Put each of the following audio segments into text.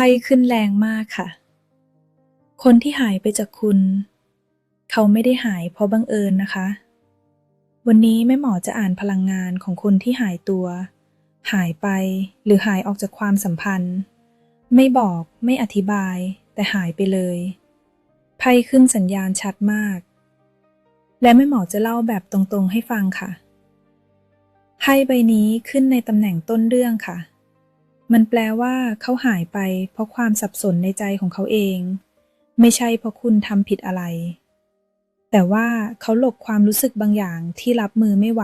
พ่ขึ้นแรงมากค่ะ คนที่หายไปจากคุณ เขาไม่ได้หายเพราะบังเอิญนะคะ วันนี้แม่หมอจะอ่านพลังงานของคนที่หายตัว หายไปหรือหายออกจากความสัมพันธ์ ไม่บอกไม่อธิบาย แต่หายไปเลยไพ่ขึ้นสัญญาณชัดมาก และแม่หมอจะเล่าแบบตรงๆให้ฟังค่ะไพ่ใบนี้ขึ้นในตำแหน่งต้นเรื่องค่ะ มันแปลว่าเขาหายไป เพราะความสับสนในใจของเขาเอง ไม่ใช่เพราะคุณทำผิดอะไร แต่ว่าเขาหลบความรู้สึกบางอย่างที่รับมือไม่ไหว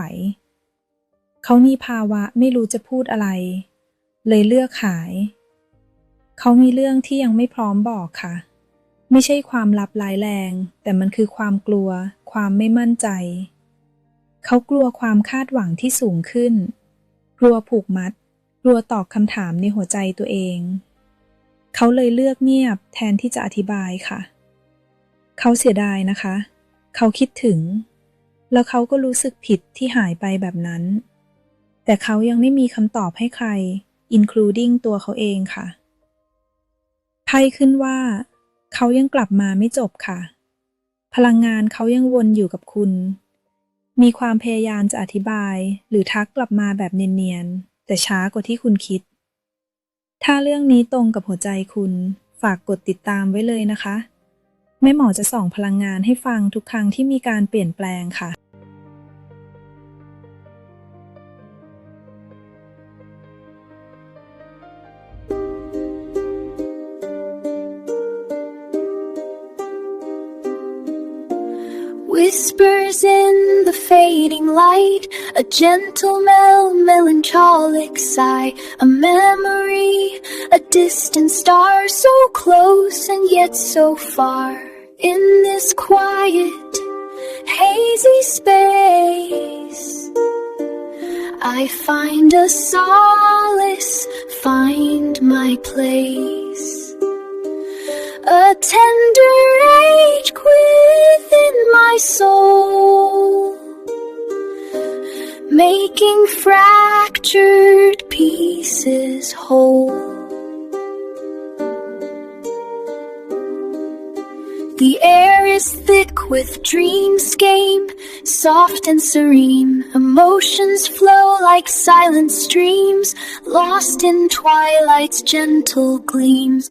เขามีภาวะไม่รู้จะพูดอะไร เลยเลือกหาย เขามีเรื่องที่ยังไม่พร้อมบอกค่ะ ไม่ใช่ความลับร้ายแรง แต่มันคือความกลัว ความไม่มั่นใจ เขากลัวความคาดหวังที่สูงขึ้น กลัวผูกมัด กลัวตอบคำถามในหัวใจตัวเอง เขาเลยเลือกเงียบแทนที่จะอธิบายค่ะ เขาเสียดายนะคะ เขาคิดถึง แล้วเขาก็รู้สึกผิดที่หายไปแบบนั้น แต่เขายังไม่มีคำตอบให้ใคร including ตัวเขาเองค่ะไพ่ขึ้นว่า เขายังกลับมาไม่จบค่ะ พลังงานเขายังวนอยู่กับคุณ มีความพยายามจะอธิบายหรือทักกลับมาแบบเนียนๆ แต่ช้ากว่าที่คุณคิด ถ้าเรื่องนี้ตรงกับหัวใจคุณฝากกดติดตามไว้เลยนะคะ แม่หมอจะส่องพลังงานให้ฟังทุกครั้งที่มีการเปลี่ยนแปลงค่ะ Whispers in the fading light, a gentle mel melancholic sigh, a memory, a distant star, so close and yet so far. In this quiet, hazy space, I find a solace, find my place. A tender age within soul, making fractured pieces whole. The air is thick with dreamscape, soft and serene. Emotions flow like silent streams, lost in twilight's gentle gleams.